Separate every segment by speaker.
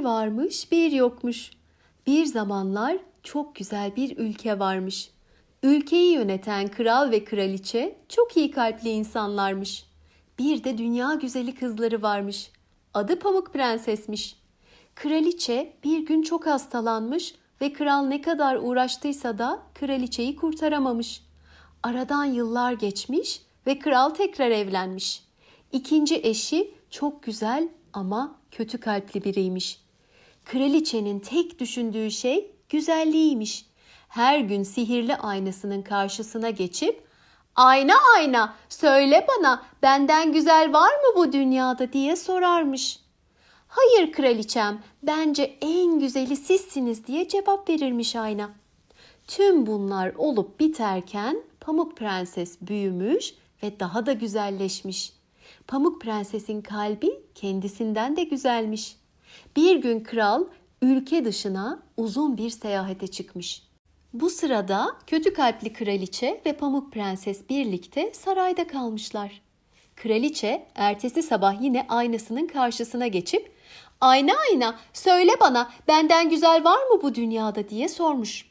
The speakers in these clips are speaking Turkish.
Speaker 1: Bir varmış, bir yokmuş. Bir zamanlar çok güzel bir ülke varmış. Ülkeyi yöneten kral ve kraliçe çok iyi kalpli insanlarmış. Bir de dünya güzeli kızları varmış. Adı Pamuk Prensesmiş. Kraliçe bir gün çok hastalanmış ve kral ne kadar uğraştıysa da kraliçeyi kurtaramamış. Aradan yıllar geçmiş ve kral tekrar evlenmiş. İkinci eşi çok güzel ama kötü kalpli biriymiş. Kraliçenin tek düşündüğü şey güzelliğiymiş. Her gün sihirli aynasının karşısına geçip "Ayna ayna, söyle bana benden güzel var mı bu dünyada?" diye sorarmış. "Hayır kraliçem, bence en güzeli sizsiniz." diye cevap verirmiş ayna. Tüm bunlar olup biterken Pamuk Prenses büyümüş ve daha da güzelleşmiş. Pamuk Prenses'in kalbi kendisinden de güzelmiş. Bir gün kral ülke dışına uzun bir seyahate çıkmış. Bu sırada kötü kalpli kraliçe ve Pamuk Prenses birlikte sarayda kalmışlar. Kraliçe ertesi sabah yine aynasının karşısına geçip "Ayna ayna, söyle bana benden güzel var mı bu dünyada?" diye sormuş.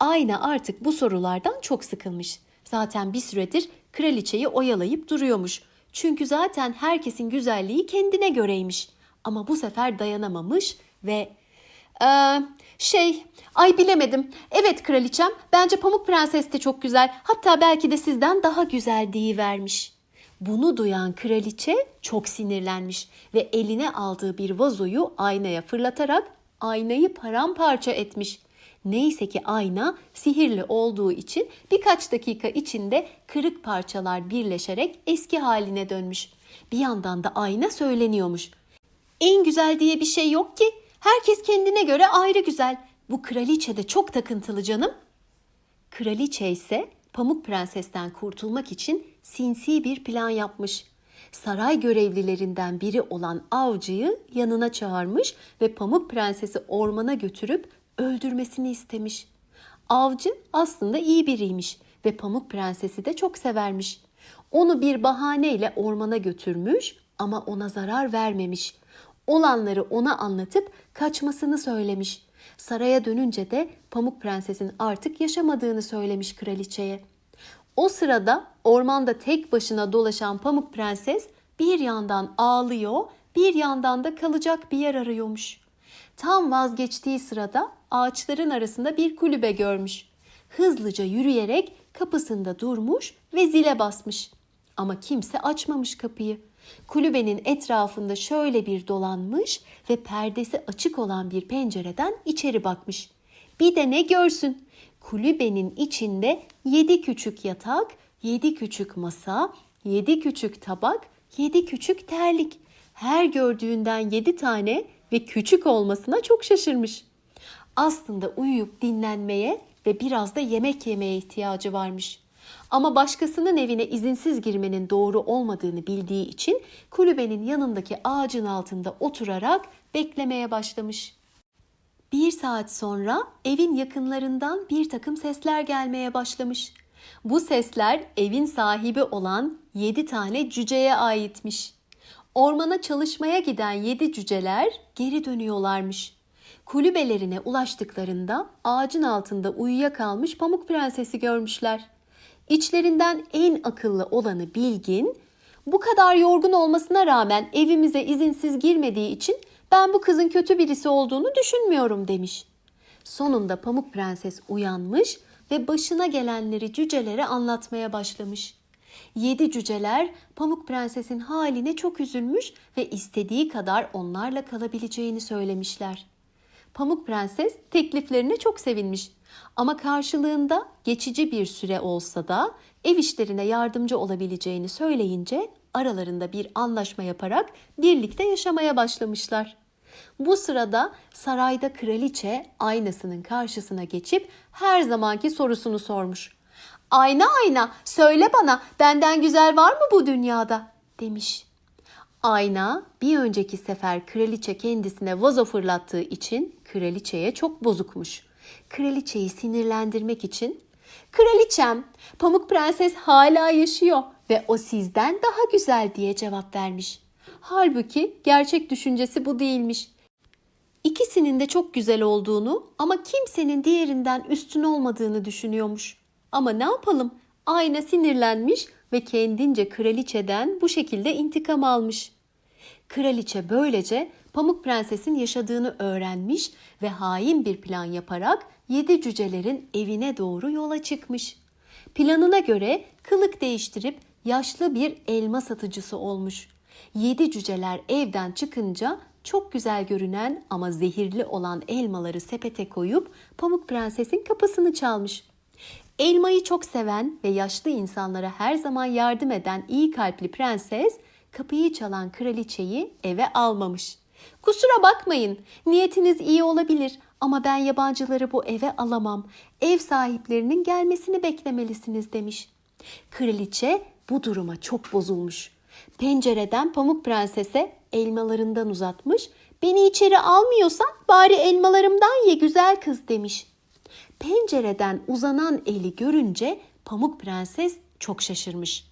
Speaker 1: Ayna artık bu sorulardan çok sıkılmış. Zaten bir süredir kraliçeyi oyalayıp duruyormuş. Çünkü zaten herkesin güzelliği kendine göreymiş. Ama bu sefer dayanamamış ve "Ee, şey, ay bilemedim. Evet kraliçem, bence Pamuk Prenses de çok güzel. Hatta belki de sizden daha güzel vermiş. Bunu duyan kraliçe çok sinirlenmiş ve eline aldığı bir vazoyu aynaya fırlatarak aynayı paramparça etmiş. Neyse ki ayna sihirli olduğu için birkaç dakika içinde kırık parçalar birleşerek eski haline dönmüş. Bir yandan da ayna söyleniyormuş. En güzel diye bir şey yok ki. Herkes kendine göre ayrı güzel. Bu kraliçe de çok takıntılı canım. Kraliçe ise Pamuk Prenses'ten kurtulmak için sinsi bir plan yapmış. Saray görevlilerinden biri olan avcıyı yanına çağırmış ve Pamuk Prenses'i ormana götürüp öldürmesini istemiş. Avcı aslında iyi biriymiş ve Pamuk Prenses'i de çok severmiş. Onu bir bahaneyle ormana götürmüş ama ona zarar vermemiş. Olanları ona anlatıp kaçmasını söylemiş. Saraya dönünce de Pamuk Prenses'in artık yaşamadığını söylemiş kraliçeye. O sırada ormanda tek başına dolaşan Pamuk Prenses bir yandan ağlıyor, bir yandan da kalacak bir yer arıyormuş. Tam vazgeçtiği sırada ağaçların arasında bir kulübe görmüş. Hızlıca yürüyerek kapısında durmuş ve zile basmış. Ama kimse açmamış kapıyı. Kulübenin etrafında şöyle bir dolanmış ve perdesi açık olan bir pencereden içeri bakmış. Bir de ne görsün? Kulübenin içinde yedi küçük yatak, yedi küçük masa, yedi küçük tabak, yedi küçük terlik. Her gördüğünden yedi tane ve küçük olmasına çok şaşırmış. Aslında uyuyup dinlenmeye ve biraz da yemek yemeye ihtiyacı varmış. Ama başkasının evine izinsiz girmenin doğru olmadığını bildiği için kulübenin yanındaki ağacın altında oturarak beklemeye başlamış. Bir saat sonra evin yakınlarından bir takım sesler gelmeye başlamış. Bu sesler evin sahibi olan yedi tane cüceye aitmiş. Ormana çalışmaya giden yedi cüceler geri dönüyorlarmış. Kulübelerine ulaştıklarında ağacın altında uyuyakalmış Pamuk Prenses'i görmüşler. İçlerinden en akıllı olanı Bilgin, bu kadar yorgun olmasına rağmen evimize izinsiz girmediği için ben bu kızın kötü birisi olduğunu düşünmüyorum demiş. Sonunda Pamuk Prenses uyanmış ve başına gelenleri cücelere anlatmaya başlamış. Yedi cüceler Pamuk Prenses'in haline çok üzülmüş ve istediği kadar onlarla kalabileceğini söylemişler. Pamuk Prenses tekliflerine çok sevinmiş. Ama karşılığında geçici bir süre olsa da ev işlerine yardımcı olabileceğini söyleyince aralarında bir anlaşma yaparak birlikte yaşamaya başlamışlar. Bu sırada sarayda kraliçe aynasının karşısına geçip her zamanki sorusunu sormuş. Ayna ayna söyle bana benden güzel var mı bu dünyada demiş. Ayna bir önceki sefer kraliçe kendisine vazo fırlattığı için kraliçeye çok bozukmuş. Kraliçeyi sinirlendirmek için Kraliçem, Pamuk Prenses hala yaşıyor ve o sizden daha güzel diye cevap vermiş. Halbuki gerçek düşüncesi bu değilmiş. İkisinin de çok güzel olduğunu ama kimsenin diğerinden üstün olmadığını düşünüyormuş. Ama ne yapalım? Ayna sinirlenmiş ve kendince kraliçeden bu şekilde intikam almış. Kraliçe böylece Pamuk Prenses'in yaşadığını öğrenmiş ve hain bir plan yaparak yedi cücelerin evine doğru yola çıkmış. Planına göre kılık değiştirip yaşlı bir elma satıcısı olmuş. Yedi cüceler evden çıkınca çok güzel görünen ama zehirli olan elmaları sepete koyup Pamuk Prenses'in kapısını çalmış. Elmayı çok seven ve yaşlı insanlara her zaman yardım eden iyi kalpli prenses kapıyı çalan kraliçeyi eve almamış. Kusura bakmayın, niyetiniz iyi olabilir ama ben yabancıları bu eve alamam. Ev sahiplerinin gelmesini beklemelisiniz demiş. Kraliçe bu duruma çok bozulmuş. Pencereden Pamuk Prenses'e elmalarından uzatmış. Beni içeri almıyorsan bari elmalarımdan ye güzel kız demiş. Pencereden uzanan eli görünce Pamuk Prenses çok şaşırmış.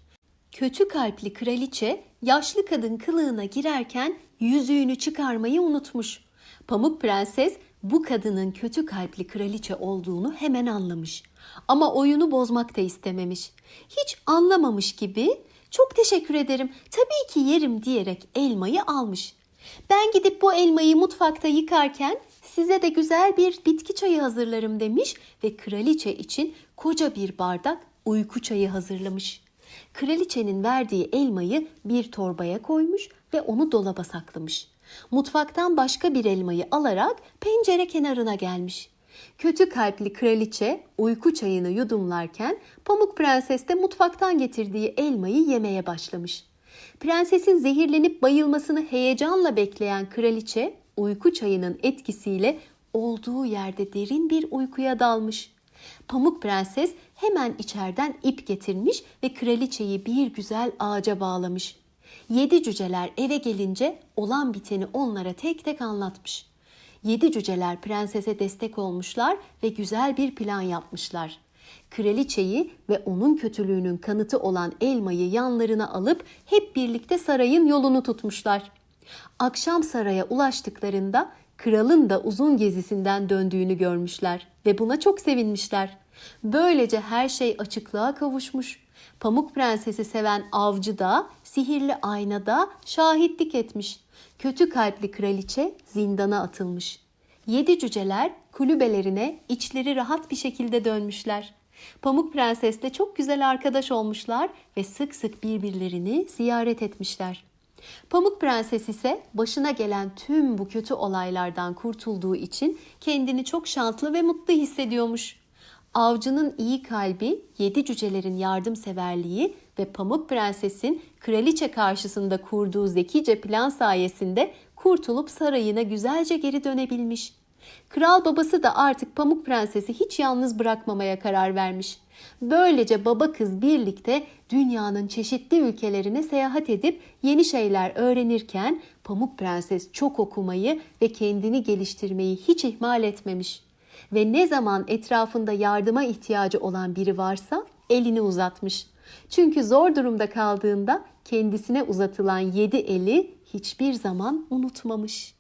Speaker 1: Kötü kalpli kraliçe yaşlı kadın kılığına girerken yüzüğünü çıkarmayı unutmuş. Pamuk Prenses bu kadının kötü kalpli kraliçe olduğunu hemen anlamış. Ama oyunu bozmak da istememiş. Hiç anlamamış gibi çok teşekkür ederim tabii ki yerim diyerek elmayı almış. Ben gidip bu elmayı mutfakta yıkarken size de güzel bir bitki çayı hazırlarım demiş ve kraliçe için koca bir bardak uyku çayı hazırlamış. Kraliçenin verdiği elmayı bir torbaya koymuş ve onu dolaba saklamış. Mutfaktan başka bir elmayı alarak pencere kenarına gelmiş. Kötü kalpli kraliçe uyku çayını yudumlarken Pamuk Prenses de mutfaktan getirdiği elmayı yemeye başlamış. Prensesin zehirlenip bayılmasını heyecanla bekleyen kraliçe uyku çayının etkisiyle olduğu yerde derin bir uykuya dalmış. Pamuk Prenses hemen içeriden ip getirmiş ve kraliçeyi bir güzel ağaca bağlamış. Yedi cüceler eve gelince olan biteni onlara tek tek anlatmış. Yedi cüceler prensese destek olmuşlar ve güzel bir plan yapmışlar. Kraliçeyi ve onun kötülüğünün kanıtı olan elmayı yanlarına alıp hep birlikte sarayın yolunu tutmuşlar. Akşam saraya ulaştıklarında kralın da uzun gezisinden döndüğünü görmüşler ve buna çok sevinmişler. Böylece her şey açıklığa kavuşmuş. Pamuk Prensesi seven avcı da sihirli aynada şahitlik etmiş. Kötü kalpli kraliçe zindana atılmış. Yedi cüceler kulübelerine içleri rahat bir şekilde dönmüşler. Pamuk Prensesle çok güzel arkadaş olmuşlar ve sık sık birbirlerini ziyaret etmişler. Pamuk Prenses ise başına gelen tüm bu kötü olaylardan kurtulduğu için kendini çok şanslı ve mutlu hissediyormuş. Avcının iyi kalbi, yedi cücelerin yardımseverliği ve Pamuk Prenses'in kraliçe karşısında kurduğu zekice plan sayesinde kurtulup sarayına güzelce geri dönebilmiş. Kral babası da artık Pamuk Prenses'i hiç yalnız bırakmamaya karar vermiş. Böylece baba kız birlikte dünyanın çeşitli ülkelerine seyahat edip yeni şeyler öğrenirken Pamuk Prenses çok okumayı ve kendini geliştirmeyi hiç ihmal etmemiş. Ve ne zaman etrafında yardıma ihtiyacı olan biri varsa elini uzatmış. Çünkü zor durumda kaldığında kendisine uzatılan yedi eli hiçbir zaman unutmamış.